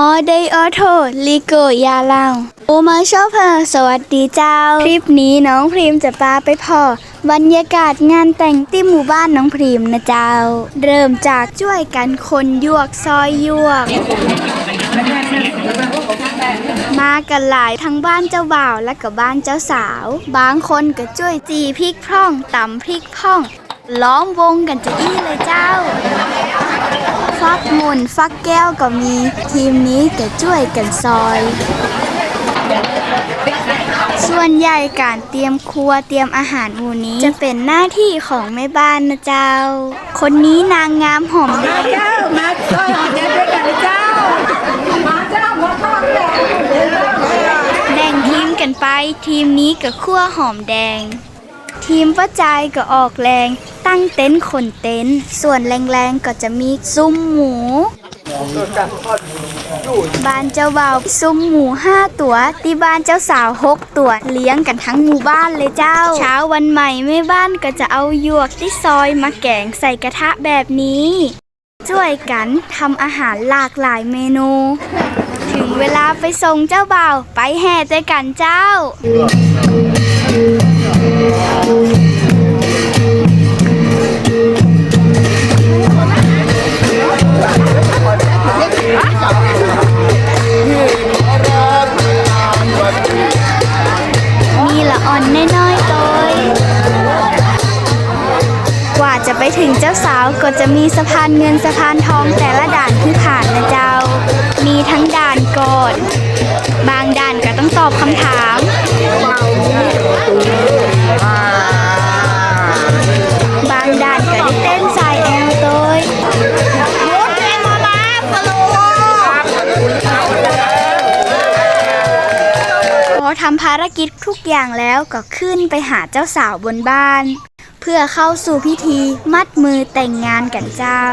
ออเดย์ออโทลิโกยาลังโอมาชอบเพอสวัสดีเจ้า คลิปนี้น้องพรีมจะพาไปพอบรรยากาศงานแต่งที่หมู่บ้านน้องพรีมนะเจ้า เริ่มจากช่วยกันคนยวกซอยยวก มากันหลายทั้งบ้านเจ้าบ่าวและก็บ้านเจ้าสาว บางคนก็ช่วยจีพริกพร่องตำพริกพร่อง ล้อมวงกันจะอี้เลยเจ้า ฟักมุนฟักแก้วก็มีทีมนี้ก็ช่วยกันซอย ส่วนใหญ่การเตรียมครัวเตรียมอาหารหมู่นี้ จะเป็นหน้าที่ของแม่บ้านนะเจ้า คนนี้นางงามหอมด้วยเจ้ามาช่วยหอมแดงด้วยกันเจ้ามาเจ้ามาทอดแดงแบ่งทีมกันไปทีมนี้ก็คั่วหอมแดง ทีมป้าจายก็ออกแรง ตั้งเต็นท์ขนเต็นท์ส่วนแรงๆก็จะมีซุ้มหมู บ้านเจ้าบ่าวซุ้มหมูห้าตัวที่บ้านเจ้าสาวหกตัวเลี้ยงกันทั้งหมู่บ้านเลยเจ้า เช้าวันใหม่แม่บ้านก็จะเอาหยวกที่ซอยมาแกงใส่กระทะแบบนี้ ช่วยกันทำอาหารหลากหลายเมนู ถึงเวลาไปส่งเจ้าบ่าว ไปแห่ใจกันเจ้า มีละอ่อนน้อยๆโตยกว่าจะไปถึงเจ้าสาวก็จะมีสะพานเงินสะพานทองแต่ละด่านที่ผ่านนะ องตอบคำถาม บางด่านก็ได้เต้นสายแอลโตยพอทำภารกิจทุกอย่างแล้วก็ขึ้นไปหาเจ้าสาวบนบ้าน เพื่อเข้าสู่พิธีมัดมือแต่งงานกันเจ้า